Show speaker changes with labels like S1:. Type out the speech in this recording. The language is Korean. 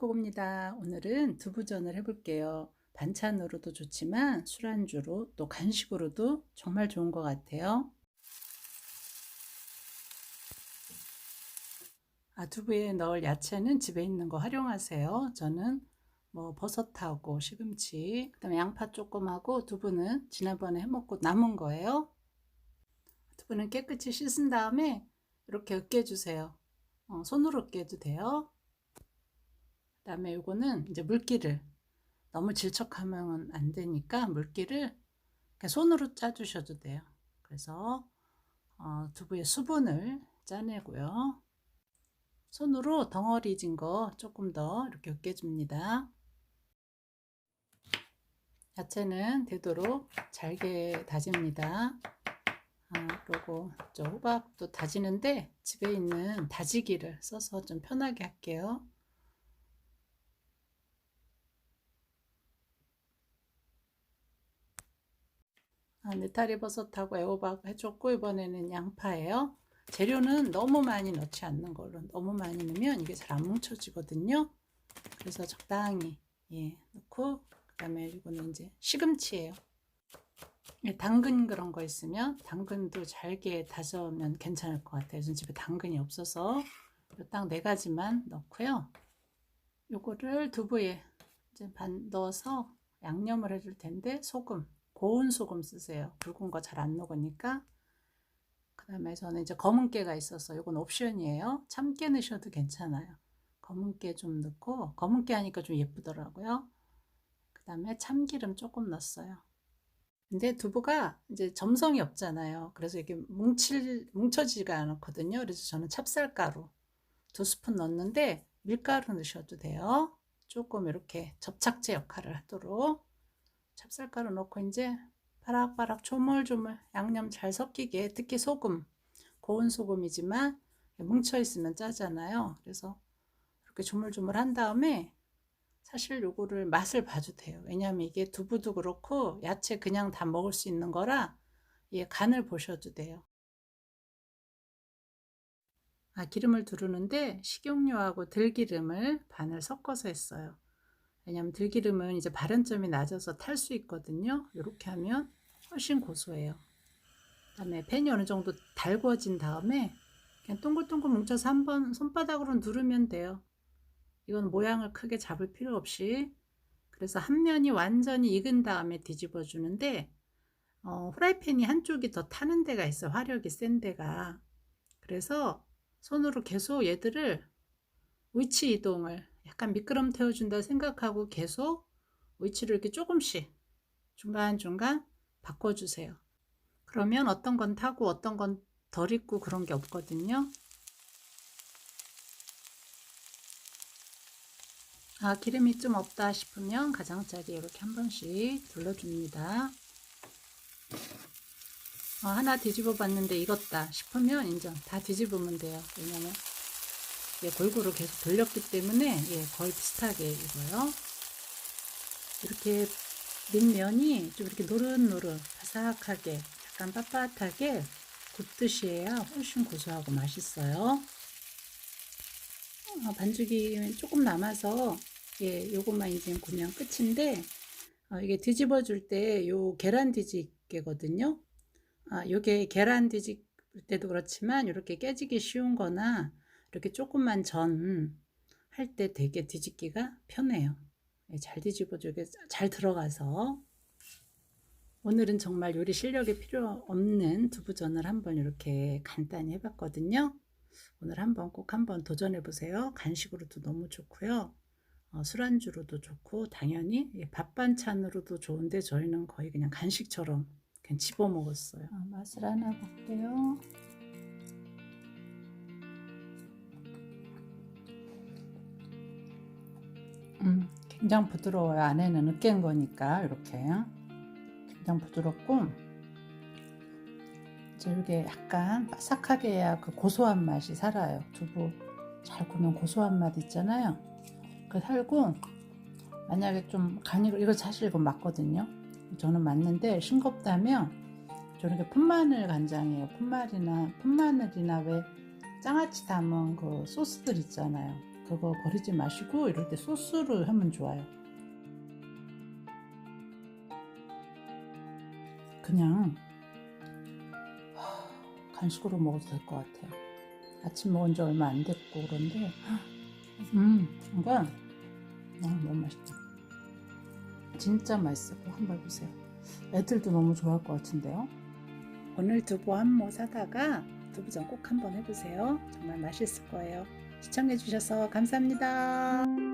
S1: 한식고입니다. 오늘은 두부전을 해볼게요. 반찬으로도 좋지만 술안주로 또 간식으로도 정말 좋은 것 같아요. 아, 두부에 넣을 야채는 집에 있는 거 활용하세요. 저는 뭐 버섯하고 시금치, 그다음에 양파 조금 하고 두부는 지난번에 해먹고 남은 거예요. 두부는 깨끗이 씻은 다음에 이렇게 으깨주세요. 어, 손으로 으깨도 돼요. 그다음에 요거는 이제 물기를 너무 질척하면 안 되니까 물기를 손으로 짜주셔도 돼요. 그래서 어, 두부의 수분을 짜내고요. 손으로 덩어리 진 거 조금 더 이렇게 으깨줍니다. 야채는 되도록 잘게 다집니다. 아, 그리고 저 호박도 다지는데 집에 있는 다지기를 써서 좀 편하게 할게요. 아, 느타리 버섯하고 애호박 해줬고 이번에는 양파예요. 재료는 너무 많이 넣지 않는 걸로 너무 많이 넣으면 이게 잘 안 뭉쳐지거든요. 그래서 적당히 예, 넣고 그 다음에 이거는 이제 시금치예요. 예, 당근 그런 거 있으면 당근도 잘게 다져면 괜찮을 것 같아요. 전 집에 당근이 없어서 딱 네 가지만 넣고요. 요거를 두부에 이제 반 넣어서 양념을 해줄 텐데 소금 고운 소금 쓰세요. 붉은 거 잘 안 녹으니까. 그 다음에 저는 이제 검은 깨가 있어서 이건 옵션이에요. 참깨 넣으셔도 괜찮아요. 검은 깨 좀 넣고 검은 깨 하니까 좀 예쁘더라고요. 그 다음에 참기름 조금 넣었어요. 근데 두부가 이제 점성이 없잖아요. 그래서 이게 뭉칠, 뭉쳐지지가 않거든요. 그래서 저는 찹쌀가루 두 스푼 넣었는데 밀가루 넣으셔도 돼요. 조금 이렇게 접착제 역할을 하도록 찹쌀가루 넣고 이제 바락바락 조물조물 양념 잘 섞이게 특히 소금 고운 소금이지만 뭉쳐 있으면 짜잖아요. 그래서 이렇게 조물조물 한 다음에 사실 요거를 맛을 봐도 돼요. 왜냐하면 이게 두부도 그렇고 야채 그냥 다 먹을 수 있는 거라 예, 간을 보셔도 돼요. 아, 기름을 두르는데 식용유하고 들기름을 반을 섞어서 했어요. 왜냐면 들기름은 이제 발연점이 낮아서 탈 수 있거든요. 이렇게 하면 훨씬 고소해요. 그다음에 팬이 어느 정도 달궈진 다음에 그냥 동글동글 뭉쳐서 한번 손바닥으로 누르면 돼요. 이건 모양을 크게 잡을 필요 없이 그래서 한 면이 완전히 익은 다음에 뒤집어 주는데 어, 후라이팬이 한쪽이 더 타는 데가 있어요. 화력이 센 데가. 그래서 손으로 계속 얘들을 위치 이동을 약간 미끄럼 태워준다 생각하고 계속 위치를 이렇게 조금씩 중간중간 바꿔주세요. 그러면 어떤 건 타고 어떤 건덜 익고 그런 게 없거든요. 아, 기름이 좀 없다 싶으면 가장자리 이렇게 한 번씩 둘러줍니다. 어, 하나 뒤집어 봤는데 익었다 싶으면 인정 다 뒤집으면 돼요. 왜냐면 예, 골고루 계속 돌렸기 때문에 예, 거의 비슷하게 익어요. 이렇게 밑면이 좀 이렇게 노릇노릇 바삭하게 약간 빳빳하게 굽듯이 해야 훨씬 고소하고 맛있어요. 어, 반죽이 조금 남아서 예, 요것만 이제 구면 끝인데 어, 이게 뒤집어 줄 때 요 계란 뒤집개거든요. 아, 요게 계란 뒤집을 때도 그렇지만 이렇게 깨지기 쉬운 거나 이렇게 조금만 전 할 때 되게 뒤집기가 편해요. 예, 잘 뒤집어주게 잘 들어가서 오늘은 정말 요리 실력이 필요 없는 두부전을 한번 이렇게 간단히 해봤거든요. 오늘 한번 꼭 한번 도전해 보세요. 간식으로도 너무 좋고요. 어, 술안주로도 좋고 당연히 예, 밥 반찬으로도 좋은데 저희는 거의 그냥 간식처럼 그냥 집어 먹었어요. 아, 맛을 하나 볼게요. 음, 굉장히 부드러워요. 안에는 으깬 거니까 이렇게 굉장히 부드럽고 이게 약간 바삭하게 해야 그 고소한 맛이 살아요. 두부 잘 구면 고소한 맛 있잖아요. 그 살고 만약에 좀 간이 이거 사실 이거 맞거든요. 저는 맞는데 싱겁다면 저렇게 푼마늘 간장이에요. 푼마늘이나 푼마늘이나 왜 장아찌 담은 그 소스들 있잖아요. 그거 버리지 마시고 이럴 때 소스를 하면 좋아요. 그냥 하, 간식으로 먹어도 될 것 같아요. 아침 먹은 지 얼마 안 됐고 그런데 음, 그러니까 아, 너무 맛있다. 진짜 맛있어. 꼭 한번 해보세요. 애들도 너무 좋아할 것 같은데요. 오늘 두부 한 모 사다가 두부전 꼭 한번 해보세요. 정말 맛있을 거예요. 시청해주셔서 감사합니다.